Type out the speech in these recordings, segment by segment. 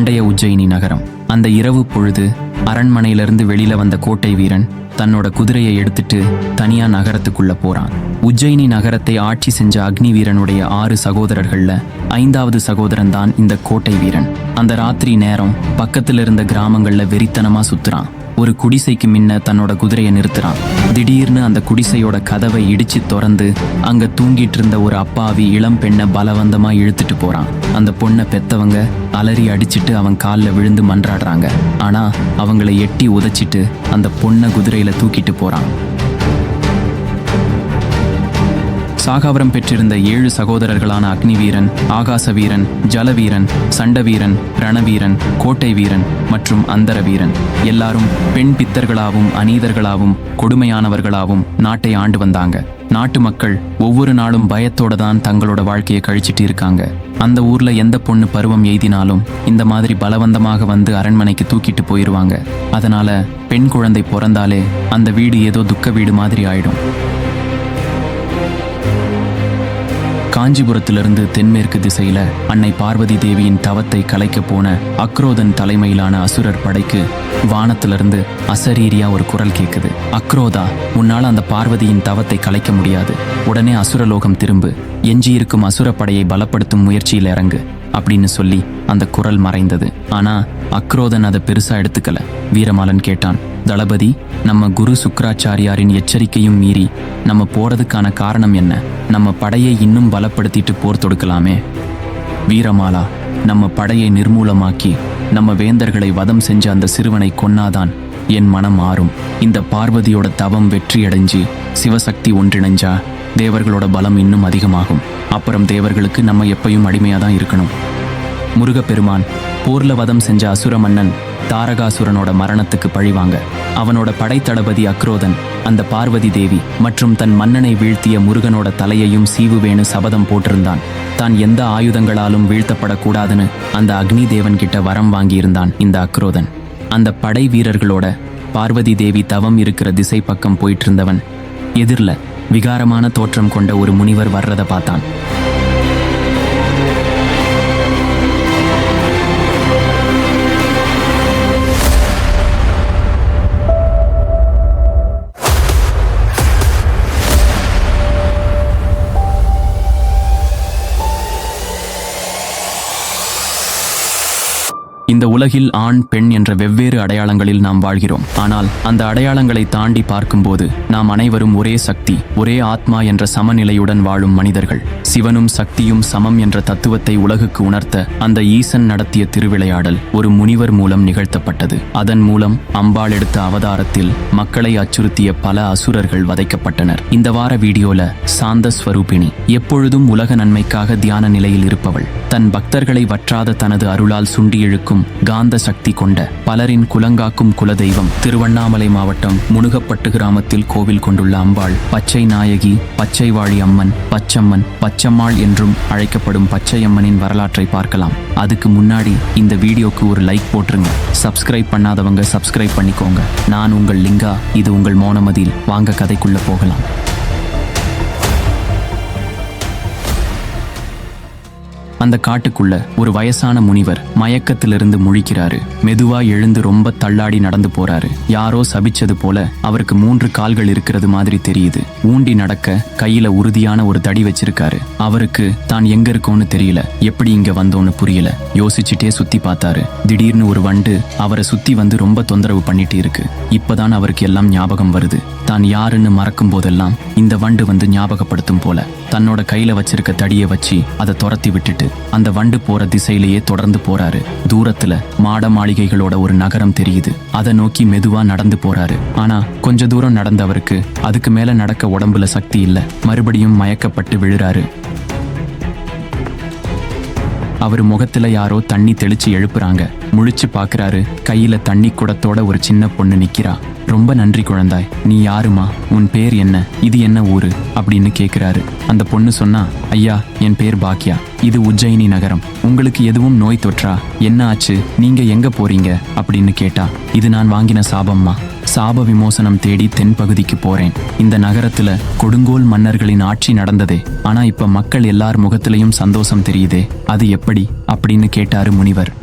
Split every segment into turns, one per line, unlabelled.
பண்டைய உஜ்ஜயினி நகரம். அந்த இரவு பொழுது அரண்மனையிலிருந்து வெளியில வந்த கோட்டை வீரன் தன்னோட குதிரையை எடுத்துட்டு தனியா நகரத்துக்குள்ள போறான். உஜ்ஜயினி நகரத்தை ஆட்சி செஞ்ச அக்னி வீரனுடைய ஆறு சகோதரர்கள்ல ஐந்தாவது சகோதரன் தான் இந்த கோட்டை வீரன். அந்த ராத்திரி நேரம் பக்கத்துல இருந்த கிராமங்கள்ல வெறித்தனமா சுத்துறான். ஒரு குடிசைக்கு முன்ன தன்னோட குதிரையை நிறுத்துறான். திடீர்னு அந்த குடிசையோட கதவை இடிச்சு திறந்து அங்க தூங்கிட்டு இருந்த ஒரு அப்பாவி இளம் பெண்ணை பலவந்தமா இழுத்துட்டு போறான். அந்த பொண்ணை பெத்தவங்க அலறி அடிச்சிட்டு அவன் காலில் விழுந்து மன்றாடுறாங்க. ஆனா அவங்கள எட்டி உதைச்சிட்டு அந்த பொண்ணை குதிரையில தூக்கிட்டு போறான். சாகாவரம் பெற்றிருந்த ஏழு சகோதரர்களான அக்னிவீரன் ஆகாச வீரன் ஜலவீரன் சண்டவீரன் ரணவீரன் கோட்டை வீரன் மற்றும் அந்தர வீரன் எல்லாரும் பெண் பித்தர்களாவும் அநீதர்களாவும் கொடுமையானவர்களாவும் நாட்டை ஆண்டு வந்தாங்க. நாட்டு மக்கள் ஒவ்வொரு நாளும் பயத்தோட தான் தங்களோட வாழ்க்கையை கழிச்சிட்டு இருக்காங்க. அந்த ஊர்ல எந்த பொண்ணு பருவம் எய்தினாலும் இந்த மாதிரி பலவந்தமாக வந்து அரண்மனைக்கு தூக்கிட்டு போயிருவாங்க. அதனால பெண் குழந்தை பிறந்தாலே அந்த வீடு ஏதோ துக்க வீடு மாதிரி ஆயிடும். காஞ்சிபுரத்திலிருந்து தென்மேற்கு திசையில அன்னை பார்வதி தேவியின் தவத்தை கலைக்கப் போன அக்ரோதன் தலைமையிலான அசுரர் படைக்கு வானத்திலிருந்து அசரீரியா ஒரு குரல் கேட்குது அக்ரோதா உன்னால் அந்த பார்வதியின் தவத்தை கலைக்க முடியாது. உடனே அசுரலோகம் திரும்பு. எஞ்சியிருக்கும் அசுரப்படையை படையை பலப்படுத்தும் முயற்சியில் இறங்கு அப்படின்னு சொல்லி அந்த குரல் மறைந்தது. ஆனா அக்ரோதன் அதை பெருசா எடுத்துக்கல. வீரமாலன் கேட்டான் தளபதி நம்ம குரு சுக்கராச்சாரியாரின் எச்சரிக்கையும் மீறி நம்ம போறதுக்கான காரணம் என்ன? நம்ம படையை இன்னும் பலப்படுத்திட்டு போர் தொடுக்கலாமே. வீரமாலா நம்ம படையை நிர்மூலமாக்கி நம்ம வேந்தர்களை வதம் செஞ்ச அந்த சிறுவனை கொன்னாதான் என் மனம் மாறும். இந்த பார்வதியோட தவம் வெற்றியடைஞ்சு சிவசக்தி ஒன்றிணைஞ்சா தேவர்களோட பலம் இன்னும் அதிகமாகும். அப்புறம் தேவர்களுக்கு நம்ம எப்பயும் அடிமையாக தான் இருக்கணும். முருகப்பெருமான் போர்ல வதம் செஞ்ச அசுர மன்னன் தாரகாசுரனோட மரணத்துக்கு பழிவாங்க. அவனோட படைத்தளபதி அக்ரோதன் அந்த பார்வதி தேவி மற்றும் தன் மன்னனை வீழ்த்திய முருகனோட தலையையும் சீவுவேணு சபதம் போட்டிருந்தான். தான் எந்த ஆயுதங்களாலும் வீழ்த்தப்படக்கூடாதுன்னு அந்த அக்னி தேவன் கிட்ட வரம் வாங்கியிருந்தான் இந்த அக்ரோதன். அந்த படை வீரர்களோட பார்வதி தேவி தவம் இருக்கிற திசை பக்கம் போயிட்டு இருந்தவன் எதிரில் விகாரமான தோற்றம் கொண்ட ஒரு முனிவர் வர்றதை பார்த்தான். இந்த உலகில் ஆண் பெண் என்ற வெவ்வேறு அடையாளங்களில் நாம் வாழ்கிறோம். ஆனால் அந்த அடையாளங்களை தாண்டி பார்க்கும்போது நாம் அனைவரும் ஒரே சக்தி ஒரே ஆத்மா என்ற சமநிலையுடன் வாழும் மனிதர்கள். சிவனும் சக்தியும் சமம் என்ற தத்துவத்தை உலகுக்கு உணர்த்த அந்த ஈசன் நடத்திய திருவிளையாடல் ஒரு முனிவர் மூலம் நிகழ்த்தப்பட்டது. அதன் மூலம் அம்பாள் எடுத்த அவதாரத்தில் மக்களை அச்சுறுத்திய பல அசுரர்கள் வதைக்கப்பட்டனர். இந்த வார வீடியோல சாந்த ஸ்வரூபிணி எப்பொழுதும் உலக நன்மைக்காக தியான நிலையில் இருப்பவள். தன் பக்தர்களை வற்றாத தனது அருளால் சுண்டி இழுக்கும் காந்த சக்தி கொண்ட பலரின் குலங்காக்கும் குலதெய்வம் திருவண்ணாமலை மாவட்டம் முனுகப்பட்டு கிராமத்தில் கோவில் கொண்டுள்ள அம்பாள் பச்சை நாயகி பச்சைவாழி அம்மன் பச்சம்மன் பச்சம்மாள் என்றும் அழைக்கப்படும் பச்சையம்மனின் வரலாற்றை பார்க்கலாம். அதுக்கு முன்னாடி இந்த வீடியோக்கு ஒரு லைக் போட்டுருங்க. சப்ஸ்கிரைப் பண்ணாதவங்க சப்ஸ்கிரைப் பண்ணிக்கோங்க. நான் உங்கள் லிங்கா இது உங்கள் மோனமதில். வாங்க கதைக்குள்ள போகலாம். அந்த காட்டுக்குள்ள ஒரு வயசான முனிவர் மயக்கத்திலிருந்து முழிக்கிறாரு. மெதுவா எழுந்து ரொம்ப தள்ளாடி நடந்து போறாரு. யாரோ சபிச்சது போல அவருக்கு மூன்று கால்கள் இருக்கிறது மாதிரி தெரியுது. ஊண்டி நடக்க கையில உறுதியான ஒரு தடி வச்சிருக்காரு. அவருக்கு தான் எங்க இருக்கோன்னு தெரியல. எப்படி இங்க வந்தோன்னு புரியல. யோசிச்சுட்டே சுத்தி பார்த்தாரு. திடீர்னு ஒரு வண்டு அவரை சுத்தி வந்து ரொம்ப தொந்தரவு பண்ணிட்டு இருக்கு. இப்பதான் அவருக்கு எல்லாம் ஞாபகம் வருது. தான் யாருன்னு மறக்கும் போதெல்லாம் இந்த வண்டு வந்து ஞாபகப்படுத்தும் போல தன்னோட கையில வச்சிருக்க தடியை வச்சு அதை துரத்தி விட்டுட்டு அந்த வண்டு போற திசையிலேயே தொடர்ந்து போறாரு. தூரத்துல மாட மாளிகைகளோட ஒரு நகரம் தெரியுது. அதை நோக்கி மெதுவா நடந்து போறாரு. ஆனா கொஞ்ச தூரம் நடந்தவருக்கு அதுக்கு மேல நடக்க உடம்புல சக்தி இல்ல. மறுபடியும் மயக்கப்பட்டு விழுறாரு. அவர் முகத்துல யாரோ தண்ணி தெளிச்சு எழுப்புறாங்க. முழிச்சு பாக்குறாரு. கையில தண்ணி குடத்தோட ஒரு சின்ன பொண்ணு நிக்கிறா. ரொம்ப நன்றி குழந்தாய். நீ யாருமா? உன் பேர் என்ன? இது என்ன ஊரு? அப்படின்னு கேட்குறாரு அந்த பொண்ணு சொன்னா ஐயா என் பேர் பாக்கியா இது உஜ்ஜயினி நகரம். உங்களுக்கு எதுவும் நோய் தொற்றா? என்ன ஆச்சு? நீங்க எங்க போறீங்க? அப்படின்னு கேட்டா இது நான் வாங்கின சாபம்மா. சாப விமோசனம் தேடி தென்பகுதிக்கு போறேன். இந்த நகரத்துல கொடுங்கோல் மன்னர்களின் ஆட்சி நடந்ததே. ஆனா இப்ப மக்கள் எல்லார் முகத்திலையும் சந்தோஷம் தெரியுதே. அது எப்படி? அப்படின்னு கேட்டாரு முனிவர்.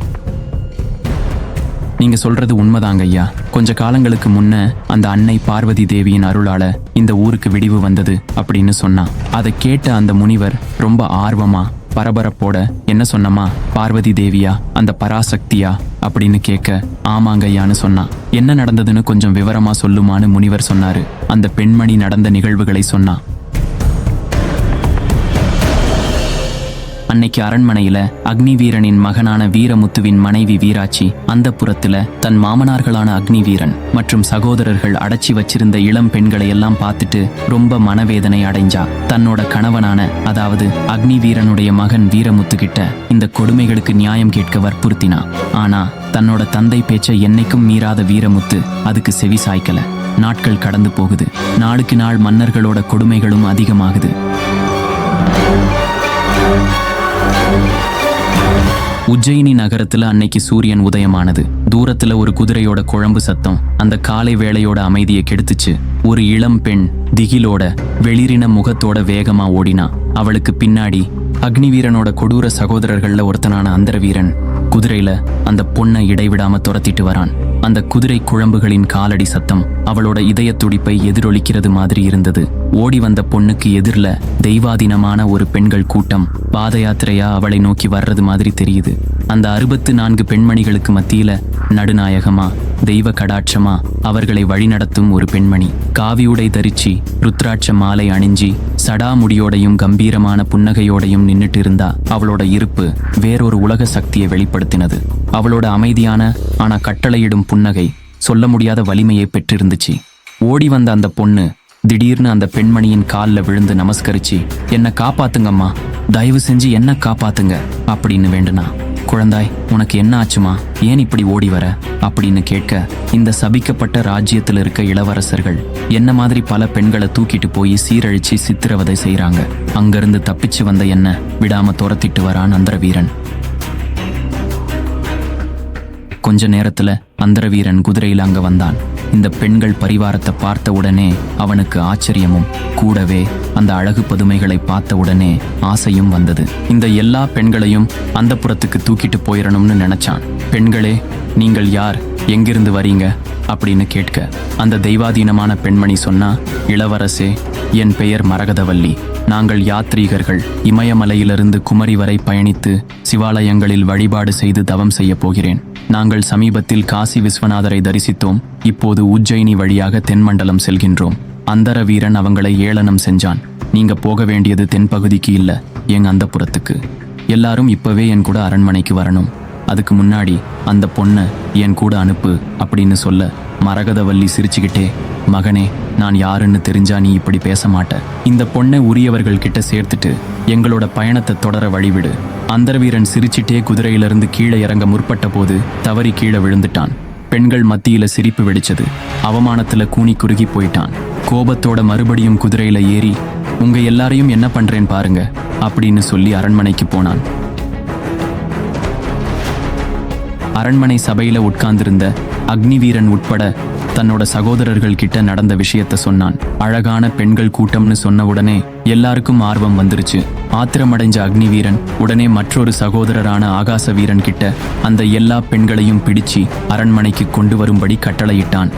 நீங்க சொல்றது உண்மைதாங்க ஐயா. கொஞ்ச காலங்களுக்கு முன்ன அந்த அன்னை பார்வதி தேவியின் அருளால இந்த ஊருக்கு விடிவு வந்தது அப்படின்னு சொன்னா. அதை கேட்ட அந்த முனிவர் ரொம்ப ஆர்வமா பரபரப்போட என்ன சொன்னமா பார்வதி தேவியா? அந்த பராசக்தியா? அப்படின்னு கேட்க ஆமாங்கய்யான்னு சொன்னான் என்ன நடந்ததுன்னு கொஞ்சம் விவரமா சொல்லுமான்னு முனிவர் சொன்னாரு. அந்த பெண்மணி நடந்த நிகழ்வுகளை சொன்னா. அன்னைக்கு அரண்மனையில அக்னி வீரனின் மகனான வீரமுத்துவின் மனைவி வீராட்சி அந்த புறத்துல தன் மாமனார்களான அக்னி வீரன் மற்றும் சகோதரர்கள் அடைச்சி வச்சிருந்த இளம் பெண்களை எல்லாம் பார்த்துட்டு ரொம்ப மனவேதனை அடைஞ்சா. தன்னோட கணவனான அதாவது அக்னி வீரனுடைய மகன் வீரமுத்து கிட்ட இந்த கொடுமைகளுக்கு நியாயம் கேட்க வற்புறுத்தினா. ஆனா தன்னோட தந்தை பேச்சை என்னைக்கும் மீறாத வீரமுத்து அதுக்கு செவி சாய்க்கல. நாட்கள் கடந்து போகுது. நாளுக்கு நாள் மன்னர்களோட கொடுமைகளும் அதிகமாகுது. உஜ்ஜயினி நகரத்துல அன்னைக்கு சூரியன் உதயமானது. தூரத்துல ஒரு குதிரையோட குழம்பு சத்தம் அந்த காலை வேளையோட அமைதியை கெடுத்துச்சு. ஒரு இளம் பெண் திகிலோட வெளிரின முகத்தோட வேகமா ஓடினா. அவளுக்கு பின்னாடி அக்னிவீரனோட கொடூர சகோதரர்கள்ல ஒருத்தனான அந்தரவீரன். குதிரையில அந்த பொண்ணை இடைவிடாம துரத்திட்டு வரான். அந்த குதிரை குழம்புகளின் காலடி சத்தம் அவளோட இதய துடிப்பை எதிரொலிக்கிறது மாதிரி இருந்தது. ஓடி வந்த பொண்ணுக்கு எதிரில தெய்வாதீனமான ஒரு பெண்கள் கூட்டம் பாத யாத்திரையா அவளை நோக்கி வர்றது மாதிரி தெரியுது. அந்த அறுபத்து நான்கு பெண்மணிகளுக்கு மத்தியில நடுநாயகமா தெய்வ கடாட்சமா அவர்களை வழிநடத்தும் ஒரு பெண்மணி. காவியுடை தரிச்சு ருத்ராட்ச மாலை அணிஞ்சி சடாமுடியோடையும் கம்பீரமான புன்னகையோடையும் நின்னுட்டு இருந்தா அவளோட இருப்பு வேறொரு உலக சக்தியை வெளிப்படுத்தினது. அவளோட அமைதியான ஆனா கட்டளையிடும் புன்னகை சொல்ல முடியாத வலிமையை பெற்றிருந்துச்சு. ஓடி வந்த அந்த பொண்ணு திடீர்னு அந்த பெண்மணியின் காலில் விழுந்து நமஸ்கரிச்சு என்னை காப்பாத்துங்கம்மா தயவு செஞ்சு என்ன காப்பாத்துங்க அப்படின்னு வேண்டுனா. குழந்தாய் உனக்கு என்ன ஆச்சுமா ஏன் இப்படி ஓடி வர? அப்படின்னு கேட்க இந்த சபிக்கப்பட்ட ராஜ்யத்தில் இருக்க இளவரசர்கள் என்ன மாதிரி பல பெண்களை தூக்கிட்டு போய் சீரழிச்சு சித்திரவதை செய்கிறாங்க அங்கிருந்து தப்பிச்சு வந்த என்ன விடாம துரத்திட்டு வரான் அந்தரவீரன் கொஞ்ச நேரத்துல அந்தரவீரன் குதிரையில் அங்க வந்தான். இந்த பெண்கள் பரிவாரத்தை பார்த்த உடனே அவனுக்கு ஆச்சரியமும். கூடவே அந்த அழகு பதுமைகளை பார்த்த உடனே ஆசையும் வந்தது. இந்த எல்லா பெண்களையும் அந்த புறத்துக்கு தூக்கிட்டு போயிடணும்னு நினைச்சான். பெண்களே நீங்கள் யார்? எங்கிருந்து வரீங்க? அப்படின்னு கேட்க அந்த தெய்வாதீனமான பெண்மணி சொன்னா இளவரசே என் பெயர் மரகதவல்லி. நாங்கள் யாத்ரீகர்கள். இமயமலையிலிருந்து குமரி வரை பயணித்து சிவாலயங்களில் வழிபாடு செய்து தவம் செய்ய போகிறேன். நாங்கள் சமீபத்தில் காசி விஸ்வநாதரை தரிசித்தோம். இப்போது உஜ்ஜயினி வழியாக தென்மண்டலம் செல்கின்றோம். அந்தர வீரன் அவங்களை ஏளனம் செஞ்சான். நீங்க போக வேண்டியது தென்பகுதிக்கு இல்ல எங்க அந்தப்புறத்துக்கு. எல்லாரும் இப்பவே என் கூட அரண்மனைக்கு வரணும். அதுக்கு முன்னாடி அந்த பொண்ணை என் கூட அனுப்பு அப்படின்னு சொல்ல மரகதவல்லி சிரிச்சுக்கிட்டே மகனே நான் யாருன்னு தெரிஞ்சா நீ இப்படி பேச மாட்ட. இந்த பொண்ணை உரியவர்கள் கிட்ட சேர்த்துட்டு எங்களோட பயணத்தை தொடர வழிவிடு. அந்தரவீரன் சிரிச்சிட்டே குதிரையிலிருந்து கீழே இறங்க முற்பட்ட போது தவறி கீழே விழுந்துட்டான். பெண்கள் மத்தியில சிரிப்பு வெடிச்சது. அவமானத்துல கூனி குறுகி போயிட்டான். கோபத்தோட மறுபடியும் குதிரையில ஏறி உங்க எல்லாரையும் என்ன பண்றேன் பாருங்க அப்படின்னு சொல்லி அரண்மனைக்கு போனான். அரண்மனை சபையில உட்கார்ந்திருந்த அக்னிவீரன் உட்பட தன்னோட சகோதரர்கள் கிட்ட நடந்த விஷயத்த சொன்னான். அழகான பெண்கள் கூட்டம்னு சொன்ன உடனே எல்லாருக்கும் ஆர்வம் வந்துருச்சு. ஆத்திரமடைஞ்ச அக்னிவீரன் உடனே மற்றொரு சகோதரரான ஆகாச வீரன் கிட்ட அந்த எல்லா பெண்களையும் பிடிச்சு அரண்மனைக்கு கொண்டு வரும்படி கட்டளையிட்டான்.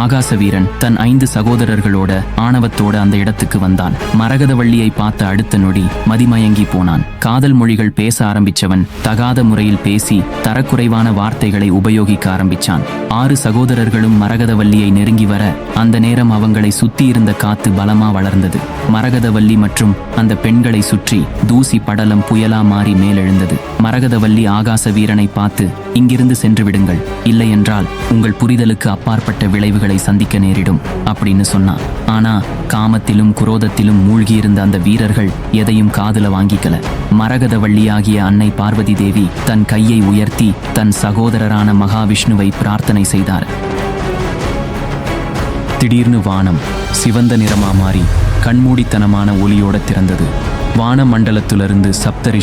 ஆகாச வீரன் தன் ஐந்து சகோதரர்களோட ஆணவத்தோட அந்த இடத்துக்கு வந்தான். மரகதவள்ளியை பார்த்த அடுத்த நொடி மதிமயங்கி போனான். காதல் மொழிகள் பேச ஆரம்பிச்சவன் தகாத முறையில் பேசி தரக்குறைவான வார்த்தைகளை உபயோகிக்க ஆரம்பிச்சான். ஆறு சகோதரர்களும் மரகதவல்லியை நெருங்கி வர அந்த நேரம் அவங்களை சுத்தி இருந்த காத்து பலமா வளர்ந்தது. மரகதவல்லி மற்றும் அந்த பெண்களை சுற்றி தூசி படலம் புயலா மாறி மேலெழுந்தது. மரகதவல்லி ஆகாச வீரனை பார்த்து இங்கிருந்து சென்று விடுங்கள். இல்லையென்றால் உங்கள் புரிதலுக்கு அப்பாற்பட்ட விளைவுகள் சவால்களை சந்திக்க நேரிடும் அப்படின்னு சொன்னான். ஆனா காமத்திலும் குரோதத்திலும் மூழ்கியிருந்த அந்த வீரர்கள் எதையும் காதுல வாங்கிக்கல. மரகதவள்ளியாகிய அன்னை பார்வதி தேவி தன் கையை உயர்த்தி தன் சகோதரரான மகாவிஷ்ணுவை பிரார்த்தனை செய்தார். திடீர்னு வானம் சிவந்த நிறமா மாறி கண்மூடித்தனமான ஒளியோட திறந்தது. வான மண்டலத்திலிருந்து சப்த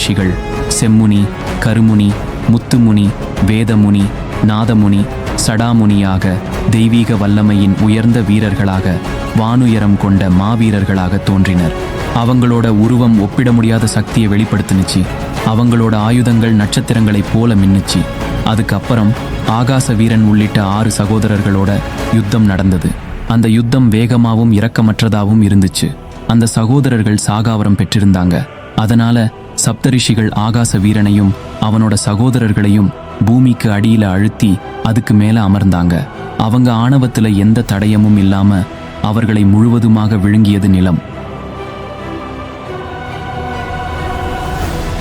செம்முனி கருமுனி முத்துமுனி வேதமுனி நாதமுனி சடாமுனியாக தெய்வீக வல்லமையின் உயர்ந்த வீரர்களாக வானுயரம் கொண்ட மாவீரர்களாக தோன்றினர். அவங்களோட உருவம் ஒப்பிட முடியாத சக்தியை வெளிப்படுத்தினுச்சு. அவங்களோட ஆயுதங்கள் நட்சத்திரங்களைப் போல மின்னுச்சு. அதுக்கப்புறம் ஆகாச வீரன் உள்ளிட்ட ஆறு சகோதரர்களோட யுத்தம் நடந்தது. அந்த யுத்தம் வேகமாகவும் இரக்கமற்றதாகவும் இருந்துச்சு. அந்த சகோதரர்கள் சாகாவரம் பெற்றிருந்தாங்க. அதனால சப்தரிஷிகள் ஆகாச வீரனையும் அவனோட சகோதரர்களையும் பூமிக்கு அடியில அழுத்தி அதுக்கு மேல அமர்ந்தாங்க. அவங்க ஆணவத்துல எந்த தடயமும் இல்லாம அவர்களை முழுவதுமாக விழுங்கியது நிலம்.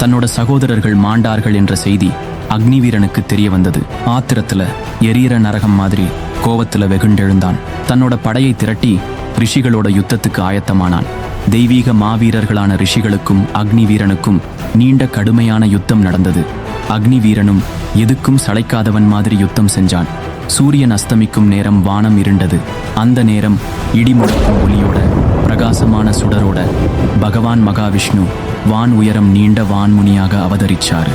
தன்னோட சகோதரர்கள் மாண்டார்கள் என்ற செய்தி அக்னிவீரனுக்கு தெரிய வந்தது. ஆத்திரத்துல எரியற நரகம் மாதிரி கோவத்துல வெகுண்டெழுந்தான். தன்னோட படையை திரட்டி ரிஷிகளோட யுத்தத்துக்கு ஆயத்தமானான். தெய்வீக மாவீரர்களான ரிஷிகளுக்கும் அக்னி வீரனுக்கும் நீண்ட கடுமையான யுத்தம் நடந்தது. அக்னி வீரனும் எதுக்கும் சளைக்காதவன் மாதிரி யுத்தம் செஞ்சான். சூரியன் அஸ்தமிக்கும் நேரம் வானம் இருண்டது. அந்த நேரம் இடிமுழக்கும் ஒளியோட பிரகாசமான சுடரோட பகவான் மகாவிஷ்ணு வான் உயரம் நீண்ட வான்முனியாக அவதரிச்சாரு.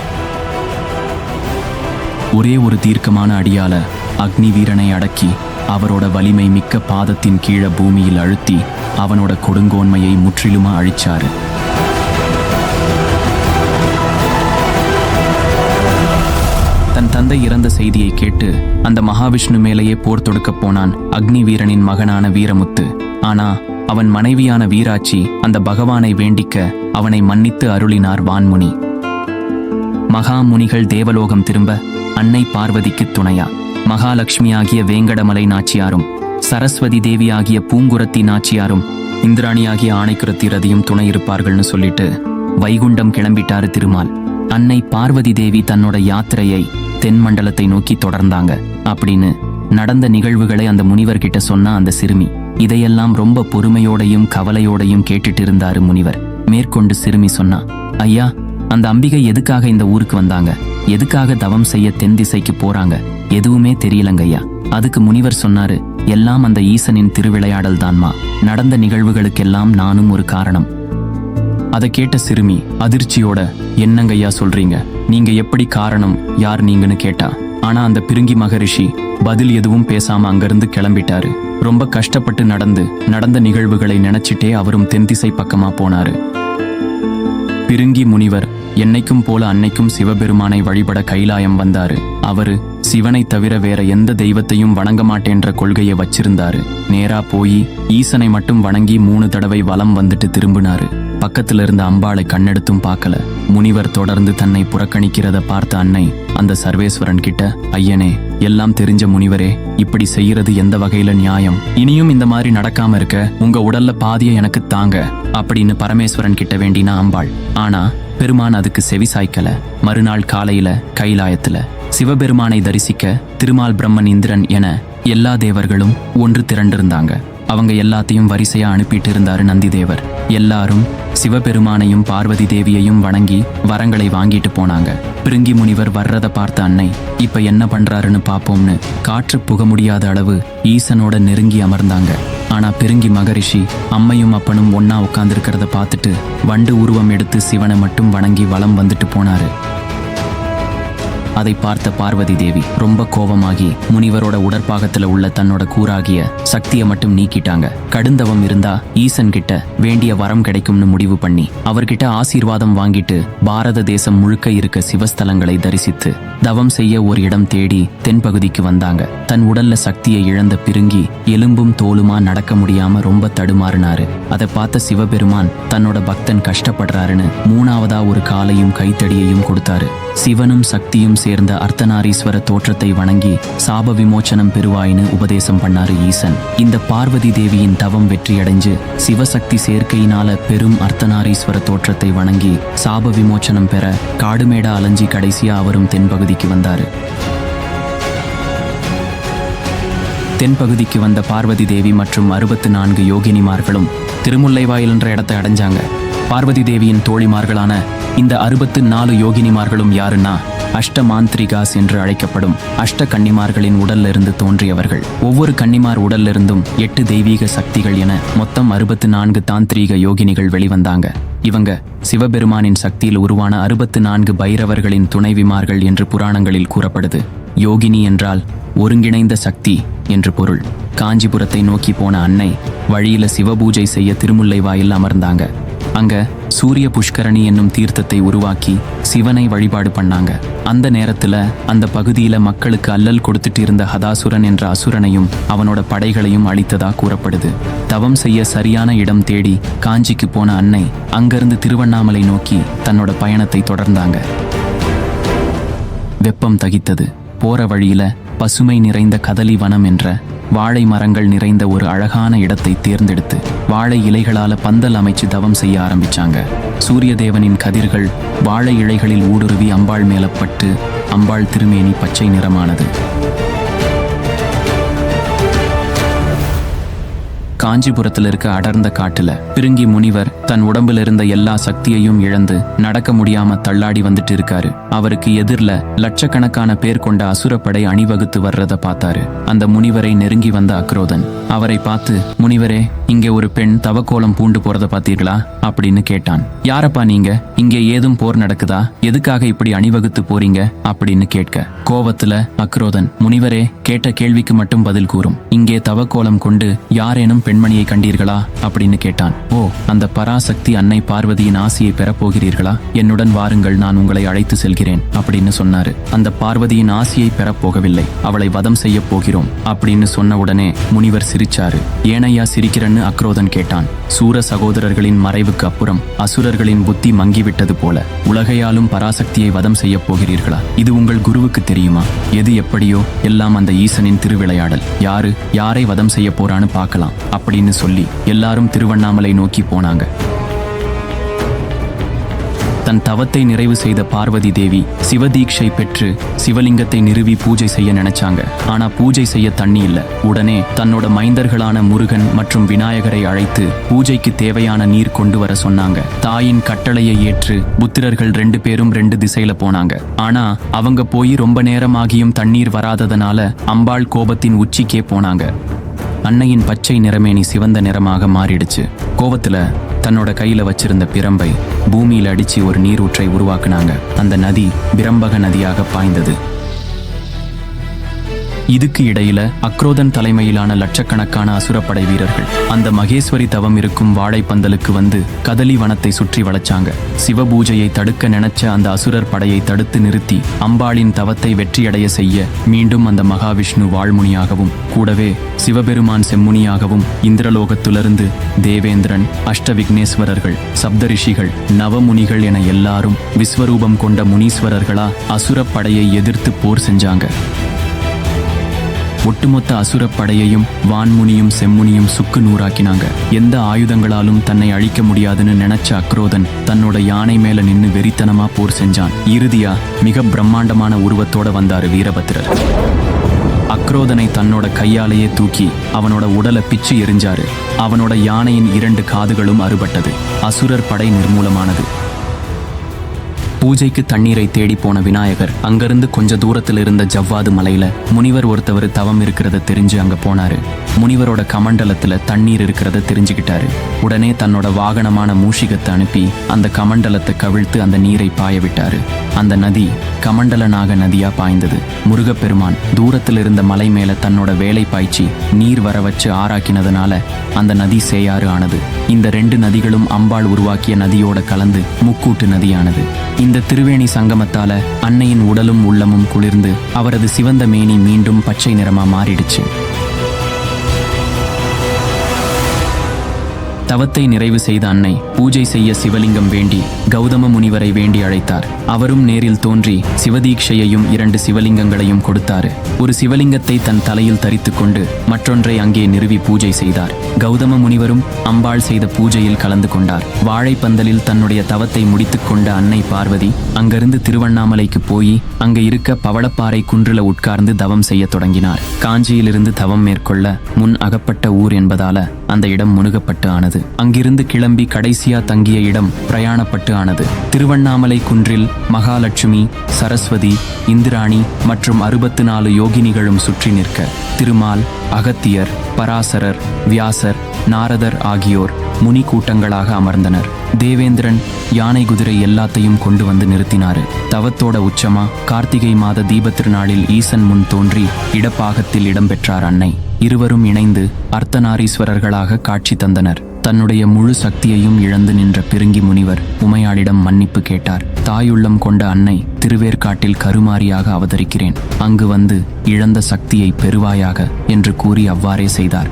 ஒரே ஒரு தீர்க்கமான அடியால அக்னி வீரனை அடக்கி அவரோட வலிமை மிக்க பாதத்தின் கீழே பூமியில் அழுத்தி அவனோட கொடுங்கோன்மையை முற்றிலுமா அழிச்சாரு. தன் தந்தை இறந்த செய்தியை கேட்டு அந்த மகாவிஷ்ணு மேலேயே போர் தொடுக்கப் போனான் அக்னி வீரனின் மகனான வீரமுத்து. ஆனா அவன் மனைவியான வீராட்சி அந்த பகவானை வேண்டிக்க அவனை மன்னித்து அருளினார் வான்முனி. மகாமுனிகள் தேவலோகம் திரும்ப அன்னை பார்வதிக்கு துணையா? மகாலட்சுமியாகிய வேங்கடமலை நாச்சியாரும் சரஸ்வதி தேவியாகிய பூங்குரத்தி நாச்சியாரும் இந்திராணியாகிய ஆணைக்குரத்தி ரதியும் துணை இருப்பார்கள்னு சொல்லிட்டு வைகுண்டம் கிளம்பிட்டாரு திருமால். அன்னை பார்வதி தேவி தன்னோட யாத்திரையை தென் மண்டலத்தை நோக்கி தொடர்ந்தாங்க அப்படின்னு நடந்த நிகழ்வுகளை அந்த முனிவர்கிட்ட சொன்ன அந்த சிறுமி. இதையெல்லாம் ரொம்ப பொறுமையோடையும் கவலையோடையும் கேட்டுட்டு இருந்தாரு முனிவர். மேற்கொண்டு சிறுமி சொன்னா ஐயா அந்த அம்பிகை எதுக்காக இந்த ஊருக்கு வந்தாங்க? எதுக்காக தவம் செய்ய தென் திசைக்கு போறாங்க? எதுவுமே தெரியலங்கய்யா அதுக்கு முனிவர் சொன்னாரு எல்லாம் அந்த ஈசனின் திருவிளையாடல் தான்மா. நடந்த நிகழ்வுகளுக்கெல்லாம் நானும் ஒரு காரணம். அதை கேட்ட சிறுமி அதிர்ச்சியோட என்னங்கய்யா சொல்றீங்க? நீங்க எப்படி காரணம்? யார் நீங்கன்னு கேட்டா. ஆனா அந்த பிருங்கி மகரிஷி பதில் எதுவும் பேசாம அங்கிருந்து கிளம்பிட்டாரு. ரொம்ப கஷ்டப்பட்டு நடந்து நடந்த நிகழ்வுகளை நினைச்சிட்டே அவரும் தென்திசை பக்கமா போனாரு. பிருங்கி முனிவர் என்னைக்கும் போல அன்னைக்கும் சிவபெருமானை வழிபட கைலாயம் வந்தாரு. அவரு சிவனை தவிர வேற எந்த தெய்வத்தையும் வணங்க மாட்டேன்ற கொள்கையை வச்சிருந்தாரு. நேரா போய் ஈசனை மட்டும் வணங்கி மூணு தடவை வலம் வந்துட்டு திரும்பினாரு. பக்கத்தில் இருந்த அம்பாளை கண்ணெடுத்தும் பார்க்கல. முனிவர் தொடர்ந்து தன்னை புறக்கணிக்கிறத பார்த்த அன்னை அந்த சர்வேஸ்வரன் கிட்ட ஐயனே எல்லாம் தெரிஞ்ச முனிவரே இப்படி செய்யறது எந்த வகையில நியாயம்? இனியும் இந்த மாதிரி நடக்காம இருக்க உங்க உடல்ல பாதியை எனக்கு தாங்க அப்படின்னு பரமேஸ்வரன் கிட்ட வேண்டினா அம்பாள். ஆனா பெருமான் அதுக்கு செவி சாய்க்கல. மறுநாள் காலையில கைலாயத்துல சிவபெருமானை தரிசிக்க திருமால் பிரம்மன் இந்திரன் என எல்லா தேவர்களும் ஒன்று திரண்டிருந்தாங்க. அவங்க எல்லாத்தையும் வரிசையா அனுப்பிட்டு இருந்தாரு நந்திதேவர். எல்லாரும் சிவபெருமானையும் பார்வதி தேவியையும் வணங்கி வரங்களை வாங்கிட்டு போனாங்க. பிருங்கி முனிவர் வர்றத பார்த்த அன்னை இப்ப என்ன பண்றாருன்னு பாப்போம்னு காற்று புக முடியாத அளவு ஈசனோட நெருங்கி அமர்ந்தாங்க. ஆனா பிருங்கி மகரிஷி அம்மையும் அப்பனும் ஒன்னா உட்கார்ந்திருக்கிறத பார்த்துட்டு வண்டு உருவம் எடுத்து சிவனை மட்டும் வணங்கி வலம் வந்துட்டு போனாரு. அதை பார்த்த பார்வதி தேவி ரொம்ப கோபமாகி முனிவரோட உடற்பாகத்துல உள்ள தன்னோட கூறாகிய சக்தியை மட்டும் நீக்கிட்டாங்க. கடுந்தவம் இருந்தா ஈசன் கிட்ட வேண்டிய வரம் கிடைக்கும்னு முடிவு பண்ணி அவர்கிட்ட ஆசீர்வாதம் வாங்கிட்டு பாரத தேசம் முழுக்க இருக்க சிவஸ்தலங்களை தரிசித்து தவம் செய்ய ஒரு இடம் தேடி தென்பகுதிக்கு வந்தாங்க. தன் உடல்ல சக்தியை இழந்த பிருங்கி எலும்பும் தோலுமா நடக்க முடியாம ரொம்ப தடுமாறினாரு. அதை பார்த்த சிவபெருமான் தன்னோட பக்தன் கஷ்டப்படுறாருன்னு மூணாவதா ஒரு காலையும் கைத்தடியையும் கொடுத்தாரு. சிவனும் சக்தியும் சேர்ந்த அர்த்தநாரீஸ்வர தோற்றத்தை வணங்கி சாப விமோச்சனம் பெறுவாயின்னு உபதேசம் பண்ணாரு ஈசன். இந்த பார்வதி தேவியின் தவம் வெற்றியடைஞ்சு சிவசக்தி சேர்க்கையினால பெரும் அர்த்தநாரீஸ்வர தோற்றத்தை வணங்கி சாப விமோச்சனம் பெற காடுமேடா அலைஞ்சி கடைசியா அவரும் தென்பகுதிக்கு வந்தாரு. தென்பகுதிக்கு வந்த பார்வதி தேவி மற்றும் அறுபத்து நான்கு யோகினிமார்களும் திருமுல்லைவாயில் என்ற இடத்தை அடைஞ்சாங்க. பார்வதி தேவியின் தோழிமார்களான இந்த அறுபத்து நாலு யோகினிமார்களும் யாருன்னா அஷ்டமாந்திரிகாஸ் என்று அழைக்கப்படும் அஷ்ட கன்னிமார்களின் உடல்ல இருந்து தோன்றியவர்கள். ஒவ்வொரு கன்னிமார் உடல்ல இருந்தும் எட்டு தெய்வீக சக்திகள் என மொத்தம் அறுபத்து நான்கு தாந்திரீக யோகினிகள் வெளிவந்தாங்க. இவங்க சிவபெருமானின் சக்தியில் உருவான அறுபத்து நான்கு பைரவர்களின் துணைவிமார்கள் என்று புராணங்களில் கூறப்படுது. யோகினி என்றால் ஒருங்கிணைந்த சக்தி என்று பொருள். காஞ்சிபுரத்தை நோக்கி போன அன்னை வழியில சிவபூஜை செய்ய திருமுல்லை வாயில் அமர்ந்தாங்க. அங்க சூரிய புஷ்கரணி என்னும் தீர்த்தத்தை உருவாக்கி சிவனை வழிபாடு பண்ணாங்க. அந்த நேரத்துல அந்த பகுதியில மக்களுக்கு அல்லல் கொடுத்துட்டு இருந்த ஹதாசுரன் என்ற அசுரனையும் அவனோட படைகளையும் அழித்ததா கூறப்படுது. தவம் செய்ய சரியான இடம் தேடி காஞ்சிக்கு போன அன்னை அங்கிருந்து திருவண்ணாமலை நோக்கி தன்னோட பயணத்தை தொடர்ந்தாங்க. வெப்பம் தகித்தது. போற வழியில பசுமை நிறைந்த கதலி வனம் என்ற வாழை மரங்கள் நிறைந்த ஒரு அழகான இடத்தை தேர்ந்தெடுத்து வாழை இலைகளால பந்தல் அமைச்சு தவம் செய்ய ஆரம்பிச்சாங்க. சூரிய தேவனின் கதிர்கள் வாழை இலைகளில் ஊடுருவி அம்பாள் மேலப்பட்டு அம்பாள் திருமேனி பச்சை நிறமானது. காஞ்சிபுரத்தில் இருக்க அடர்ந்த காட்டுல பிருங்கி முனிவர் தன் உடம்புல இருந்த எல்லா சக்தியையும் இழந்து நடக்க முடியாம தள்ளாடி வந்துட்டு இருக்காரு. அவருக்கு எதிரில லட்சக்கணக்கான பேர் கொண்ட அசுரப்படை அணிவகுத்து வர்றத பார்த்தாரு. அந்த முனிவரை நெருங்கி வந்த அக்ரோதன் அவரை பார்த்து முனிவரே இங்கே ஒரு பெண் தவக்கோலம் பூண்டு போறத பார்த்தீர்களா? அப்படின்னு கேட்டான். யாரப்பா நீங்க? இங்கே ஏதும் போர் நடக்குதா? எதுக்காக இப்படி அணிவகுத்து போறீங்க? அப்படின்னு கேட்க. கோவத்துல அக்ரோதன் முனிவரே கேட்ட கேள்விக்கு மட்டும் பதில் கூறும். இங்கே தவக்கோலம் கொண்டு யாரேனும் பெண் பெண்மணியை கண்டீர்களா? அப்படின்னு கேட்டான். ஓ அந்த பராசக்தி அன்னை பார்வதியின் ஆசையை பெறப்போகிறீர்களா? என்னுடன் வாருங்கள் நான் உங்களை அழைத்து செல்கிறேன் அப்படின்னு சொன்னாரு. அந்த பார்வதியின் ஆசையை பெறப்போகவில்லை அவளை வதம் செய்ய போகிறோம் அப்படின்னு சொன்ன உடனே முனிவர் சிரிச்சாரு. ஏனையா சிரிக்கிறன்னு அக்ரோதன் கேட்டான். சூர சகோதரர்களின் மறைவுக்கு அப்புறம் அசுரர்களின் புத்தி மங்கிவிட்டது போல உலகையாலும் பராசக்தியை வதம் செய்ய போகிறீர்களா? இது உங்கள் குருவுக்கு தெரியுமா? எது எப்படியோ எல்லாம் அந்த ஈசனின் திருவிளையாடல். யாரு யாரை வதம் செய்ய போறான்னு பார்க்கலாம். அப்படின்னு சொல்லி எல்லாரும் திருவண்ணாமலை நோக்கி போனாங்க. தன் தவத்தை நிறைவு செய்த பார்வதி தேவி சிவதீட்சை பெற்று சிவலிங்கத்தை நிறுவி பூஜை செய்ய நினைச்சாங்க. ஆனா பூஜை செய்ய தண்ணி இல்ல. உடனே தன்னோட மைந்தர்களான முருகன் மற்றும் விநாயகரை அழைத்து பூஜைக்கு தேவையான நீர் கொண்டு வர சொன்னாங்க. தாயின் கட்டளையை ஏற்று புத்திரர்கள் ரெண்டு பேரும் ரெண்டு திசையில போனாங்க. ஆனா அவங்க போய் ரொம்ப நேரமாகியும் தண்ணீர் வராததனால அம்பாள் கோபத்தின் உச்சிக்கே போனாங்க. அன்னையின் பச்சை நிறமேனி சிவந்த நிறமாக மாறிடுச்சு. கோவத்துல தன்னோட கையில வச்சிருந்த பிரம்பை பூமியில அடிச்சு ஒரு நீரூற்றை உருவாக்குனாங்க. அந்த நதி பிரம்பக நதியாக பாய்ந்தது. இதுக்கு இடையில அக்ரோதன் தலைமையிலான லட்சக்கணக்கான அசுரப்படை வீரர்கள் அந்த மகேஸ்வரி தவம் இருக்கும் வாழைப்பந்தலுக்கு வந்து கதலி வனத்தை சுற்றி வளைச்சாங்க. சிவபூஜையை தடுக்க நினைச்ச அந்த அசுரர் படையை தடுத்து நிறுத்தி அம்பாளின் தவத்தை வெற்றியடைய செய்ய மீண்டும் அந்த மகாவிஷ்ணு வாழ்முனியாகவும் கூடவே சிவபெருமான் செம்முனியாகவும் இந்திரலோகத்திலிருந்து தேவேந்திரன் அஷ்டவிக்னேஸ்வரர்கள் சப்தரிஷிகள் நவமுனிகள் என எல்லாரும் விஸ்வரூபம் கொண்ட முனீஸ்வரர்களா அசுரப்படையை எதிர்த்து போர் செஞ்சாங்க. ஒட்டுமொத்த அசுரப் படையையும் வான்முனியும் செம்முனியும் சுக்கு நூறாக்கினாங்க. எந்த ஆயுதங்களாலும் தன்னை அழிக்க முடியாதுன்னு நினைச்ச அக்ரோதன் தன்னோட யானை மேல நின்னு வெறித்தனமா போர் செஞ்சான். இறுதியா மிக பிரம்மாண்டமான உருவத்தோட வந்தாரு வீரபத்திரர் அக்ரோதனை தன்னோட கையாலேயே தூக்கி அவனோட உடலை பிச்சு எரிஞ்சாரு. அவனோட யானையின் இரண்டு காதுகளும் அறுபட்டது. அசுரர் படை நிர்மூலமானது. பூஜைக்கு தண்ணீரை தேடி போன விநாயகர் அங்கிருந்து கொஞ்ச தூரத்தில் இருந்த ஜவ்வாது மலையில முனிவர் ஒருத்தவர் தவம் இருக்கிறத தெரிஞ்சு அங்க போனாரு. முனிவரோட கமண்டலத்துல தண்ணீர் இருக்கிறத தெரிஞ்சுக்கிட்டாரு. உடனே தன்னோட வாகனமான மூஷிகத்தை அனுப்பி அந்த கமண்டலத்தை கவிழ்த்து அந்த நீரை பாய விட்டாரு. அந்த நதி கமண்டலனாக நதியா பாய்ந்தது. முருகப்பெருமான் தூரத்தில் இருந்த மலை மேல தன்னோட வேலை பாய்ச்சி நீர் வர வச்சு ஆறாக்கினதுனால அந்த நதி சேயாறு ஆனது. இந்த ரெண்டு நதிகளும் அம்பாள் உருவாக்கிய நதியோட கலந்து முக்கூட்டு நதியானது. இந்த திருவேணி சங்கமத்தால அன்னையின் உடலும் உள்ளமும் குளிர்ந்து அவரது சிவந்த மேனி மீண்டும் பச்சை நிறமா மாறிடுச்சு. தவத்தை நிறைவு செய்த அன்னை பூஜை செய்ய சிவலிங்கம் வேண்டி கௌதம முனிவரை வேண்டி அழைத்தார். அவரும் நேரில் தோன்றி சிவதீட்சையையும் இரண்டு சிவலிங்கங்களையும் கொடுத்தாரு. ஒரு சிவலிங்கத்தை தன் தலையில் தரித்து கொண்டு மற்றொன்றை அங்கே நிறுவி பூஜை செய்தார். கௌதம முனிவரும் அம்பாள் செய்த பூஜையில் கலந்து கொண்டார். வாழைப்பந்தலில் தன்னுடைய தவத்தை முடித்துக் கொண்ட அன்னை பார்வதி அங்கிருந்து திருவண்ணாமலைக்கு போய் அங்க இருக்க பவளப்பாறை குன்றுல உட்கார்ந்து தவம் செய்ய தொடங்கினார். காஞ்சியிலிருந்து தவம் மேற்கொள்ள முன் அகப்பட்ட ஊர் என்பதால அந்த இடம் முனுகப்பட்டு ஆனது. அங்கிருந்து கிளம்பி கடைசியா தங்கிய இடம் பிரயாணப்பட்டு ஆனது. திருவண்ணாமலை குன்றில் மகாலட்சுமி சரஸ்வதி இந்திராணி மற்றும் அறுபத்து நாலு யோகினிகளும் சுற்றி நிற்க. திருமால் அகத்தியர் பராசரர் வியாசர் நாரதர் ஆகியோர் முனி கூட்டங்களாக அமர்ந்தனர். தேவேந்திரன் யானை குதிரை எல்லாத்தையும் கொண்டு வந்து நிறுத்தினாரு. தவத்தோட உச்சமா கார்த்திகை மாத தீப திருநாளில் ஈசன் முன் தோன்றி இடப்பாகத்தில் இடம்பெற்றார் அன்னை. இருவரும் இணைந்து அர்த்தநாரீஸ்வரர்களாக காட்சி தந்தனர். தன்னுடைய முழு சக்தியையும் இழந்து நின்ற பிருங்கி முனிவர் உமையாளிடம் மன்னிப்பு கேட்டார். தாயுள்ளம் கொண்ட அன்னை திருவேற்காட்டில் கருமாரியாக அவதரிக்கிறேன். அங்கு வந்து இழந்த சக்தியை பெறுவாயாக என்று கூறி அவ்வாறே செய்தார்.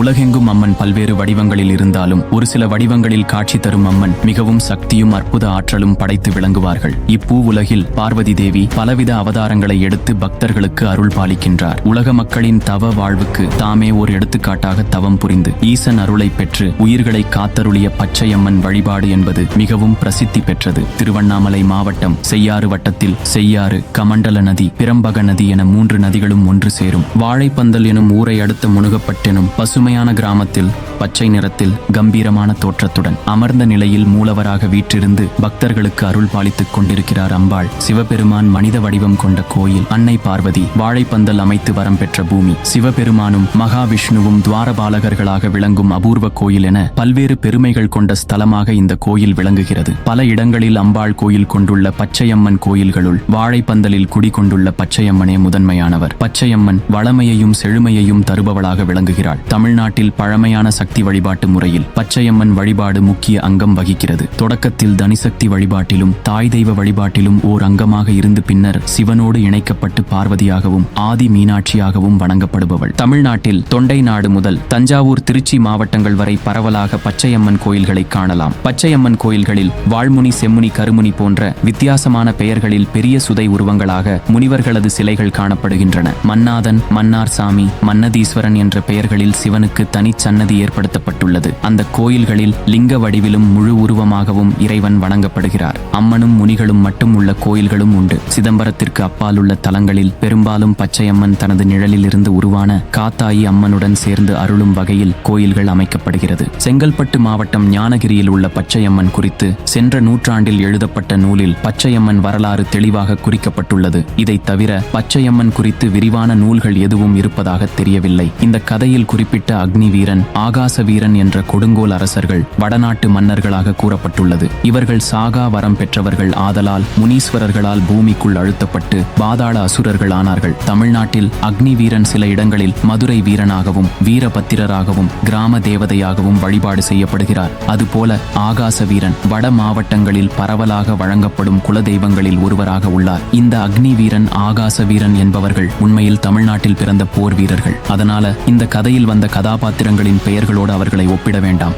உலகெங்கும் அம்மன் பல்வேறு வடிவங்களில் இருந்தாலும் ஒரு சில வடிவங்களில் காட்சி தரும் அம்மன் மிகவும் சக்தியும் அற்புத ஆற்றலும் படைத்து விளங்குவார்கள். இப்பூ உலகில் பார்வதி தேவி பலவித அவதாரங்களை எடுத்து பக்தர்களுக்கு அருள் பாலிக்கின்றார். உலக மக்களின் தவ வாழ்வுக்கு தாமே ஒரு எடுத்துக்காட்டாக தவம் புரிந்து ஈசன் அருளை பெற்று உயிர்களை காத்தருளிய பச்சையம்மன் வழிபாடு என்பது மிகவும் பிரசித்தி பெற்றது. திருவண்ணாமலை மாவட்டம் செய்யாறு வட்டத்தில் செய்யாறு கமண்டல நதி பிரம்பக நதி என மூன்று நதிகளும் ஒன்று சேரும். வாழைப்பந்தல் எனும் ஊரை அடுத்த முனுகப்பட்டெனும் பசுமையான கிராமத்தில் பச்சை நிறத்தில் கம்பீரமான தோற்றத்துடன் அமர்ந்த நிலையில் மூலவராக வீற்றிருந்து பக்தர்களுக்கு அருள் பாலித்துக் கொண்டிருக்கிறார் அம்பாள். சிவபெருமான் மனித வடிவம் கொண்ட கோயில் அன்னை பார்வதி வாழைப்பந்தல் அமைத்து வரம் பெற்ற பூமி. சிவபெருமானும் மகாவிஷ்ணுவும் துவாரபாலகர்களாக விளங்கும் அபூர்வ கோயில் என பல்வேறு பெருமைகள் கொண்ட ஸ்தலமாக இந்த கோயில் விளங்குகிறது. பல இடங்களில் அம்பாள் கோயில் கொண்டுள்ள பச்சையம்மன் கோயில்களுள் வாழைப்பந்தலில் குடிகொண்டுள்ள பச்சையம்மனே முதன்மையானவர். பச்சையம்மன் வளமையையும் செழுமையையும் தருபவளாக விளங்குகிறாள். தமிழ்நாட்டில் பழமையான சக்தி வழிபாட்டு முறையில் பச்சையம்மன் வழிபாடு முக்கிய அங்கம் வகிக்கிறது. தொடக்கத்தில் தனிசக்தி வழிபாட்டிலும் தாய் தெய்வ வழிபாட்டிலும் ஓர் அங்கமாக இருந்து பின்னர் சிவனோடு இணைக்கப்பட்டு பார்வதியாகவும் ஆதி மீனாட்சியாகவும் வணங்கப்படுபவள். தமிழ்நாட்டில் தொண்டை நாடு முதல் தஞ்சாவூர் திருச்சி மாவட்டங்கள் வரை பரவலாக பச்சையம்மன் கோயில்களை காணலாம். பச்சையம்மன் கோயில்களில் வாழ்முனி செம்முனி கருமுனி போன்ற வித்தியாசமான பெயர்களில் பெரிய சுதை உருவங்களாக முனிவர்களது சிலைகள் காணப்படுகின்றன. மன்னாதன் மன்னார் சாமி மன்னதீஸ்வரன் என்ற பெயர்களில் சிவனுக்கு தனிச்சன்னதி ஏற்படுத்தப்பட்டுள்ளது. அந்த கோயில்களில் லிங்க வடிவிலும் முழு உருவமாகவும் இறைவன் வணங்கப்படுகிறார். அம்மனும் முனிகளும் மட்டும் உள்ள கோயில்களும் உண்டு. சிதம்பரத்திற்கு அப்பால் உள்ள தலங்களில் பெரும்பாலும் பச்சையம்மன் தனது நிழலில் இருந்து உருவான காத்தாயி அம்மனுடன் சேர்ந்து அருளும் வகையில் கோயில்கள் அமைக்கப்படுகிறது. செங்கல்பட்டு மாவட்டம் ஞானகிரியில் உள்ள பச்சையம்மன் குறித்து சென்ற நூற்றாண்டில் எழுதப்பட்ட நூலில் பச்சையம்மன் வரலாறு தெளிவாக குறிக்கப்பட்டுள்ளது. இதைத் தவிர பச்சையம்மன் குறித்து விரிவான நூல்கள் எதுவும் இருப்பதாக தெரியவில்லை. இந்த கதையில் குறிப்பிட்ட அக்னி வீரன் ஆகாச வீரன் என்ற கொடுங்கோல் அரசர்கள் வடநாட்டு மன்னர்களாக கூறப்பட்டுள்ளது. இவர்கள் சாகா வரம் பெற்றவர்கள் ஆதலால் முனீஸ்வரர்களால் பூமிக்குள் அழுத்தப்பட்டு பாதாள அசுரர்கள் ஆனார்கள். தமிழ்நாட்டில் அக்னி வீரன் சில இடங்களில் மதுரை வீரனாகவும் வீரபத்திரராகவும் கிராம தேவதையாகவும் வழிபாடு செய்யப்படுகிறார். அதுபோல ஆகாச வீரன் வட மாவட்டங்களில் பரவலாக வழங்கப்படும் குலதெய்வங்களில் ஒருவராக உள்ளார். இந்த அக்னி வீரன் ஆகாச வீரன் என்பவர்கள் உண்மையில் தமிழ்நாட்டில் பிறந்த போர் வீரர்கள். அதனால இந்த கதையில் வந்த கதாபாத்திரங்களின் பெயர்களோடு அவர்களை ஒப்பிட வேண்டாம்.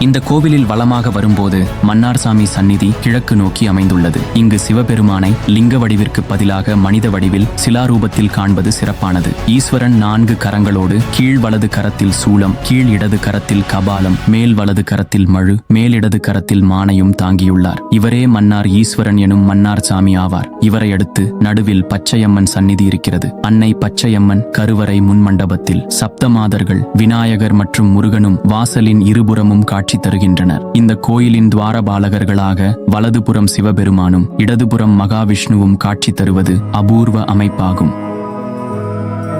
இந்த கோவிலில் வளமாக வரும்போது மன்னார்சாமி சந்நிதி கிழக்கு நோக்கி அமைந்துள்ளது. இங்கு சிவபெருமானை லிங்க வடிவிற்கு பதிலாக மனித வடிவில் சிலாரூபத்தில் காண்பது சிறப்பானது. ஈஸ்வரன் நான்கு கரங்களோடு கீழ் வலது கரத்தில் சூலம் கீழ் இடது கரத்தில் கபாலம் மேல் வலது கரத்தில் மழு மேலிடது கரத்தில் மானையும் தாங்கியுள்ளார். இவரே மன்னார் ஈஸ்வரன் எனும் மன்னார் சாமி ஆவார். இவரை அடுத்து நடுவில் பச்சையம்மன் சந்நிதி இருக்கிறது. அன்னை பச்சையம்மன் கருவறை முன்மண்டபத்தில் சப்தமாதர்கள் விநாயகர் மற்றும் முருகனும் வாசலின் இருபுறமும் காட்சி காட்சி தருகின்றனர். இந்த கோயிலின் துவாரபாலகர்களாக வலதுபுறம் சிவபெருமானும் இடதுபுறம் மகாவிஷ்ணுவும் காட்சி தருவது அபூர்வ அமைப்பாகும்.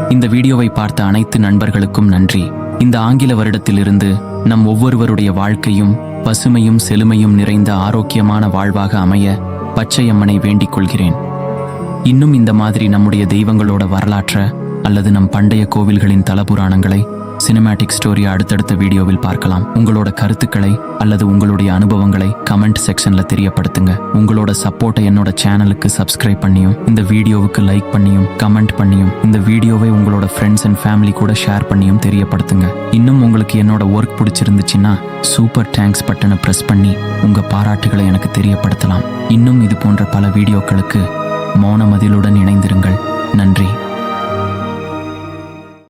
இந்த வீடியோவை பார்த்த அனைத்து நண்பர்களுக்கும் நன்றி. இந்த ஆங்கில வருடத்திலிருந்து நம் ஒவ்வொருவருடைய வாழ்க்கையும் பசுமையும் செழுமையும் நிறைந்த ஆரோக்கியமான வாழ்வாக அமைய பச்சையம்மனை வேண்டிக் கொள்கிறேன். இன்னும் இந்த மாதிரி நம்முடைய தெய்வங்களோட வரலாற்றை அல்லது நம் பண்டைய கோவில்களின் தலபுராணங்களை சினிமேட்டிக் ஸ்டோரி அடுத்தடுத்த வீடியோவில் பார்க்கலாம். உங்களோட கருத்துக்களை அல்லது உங்களுடைய அனுபவங்களை கமெண்ட் செக்ஷன்ல தெரியப்படுத்துங்க. உங்களோட சப்போர்ட்டை என்னோட சேனலுக்கு சப்ஸ்கிரைப் பண்ணியும் இந்த வீடியோவுக்கு லைக் பண்ணியும் கமெண்ட் பண்ணியும் இந்த வீடியோவை உங்களோட ஃப்ரெண்ட்ஸ் அண்ட் ஃபேமிலி கூட ஷேர் பண்ணியும் தெரியப்படுத்துங்க. இன்னும் உங்களுக்கு என்னோட ஒர்க் பிடிச்சிருந்துச்சுன்னா சூப்பர் தேங்க்ஸ் பட்டனை ப்ரெஸ் பண்ணி உங்கள் பாராட்டுகளை எனக்கு தெரியப்படுத்தலாம். இன்னும் இது போன்ற பல வீடியோக்களுக்கு மௌன மதிலுடன் இணைந்திருங்கள். நன்றி.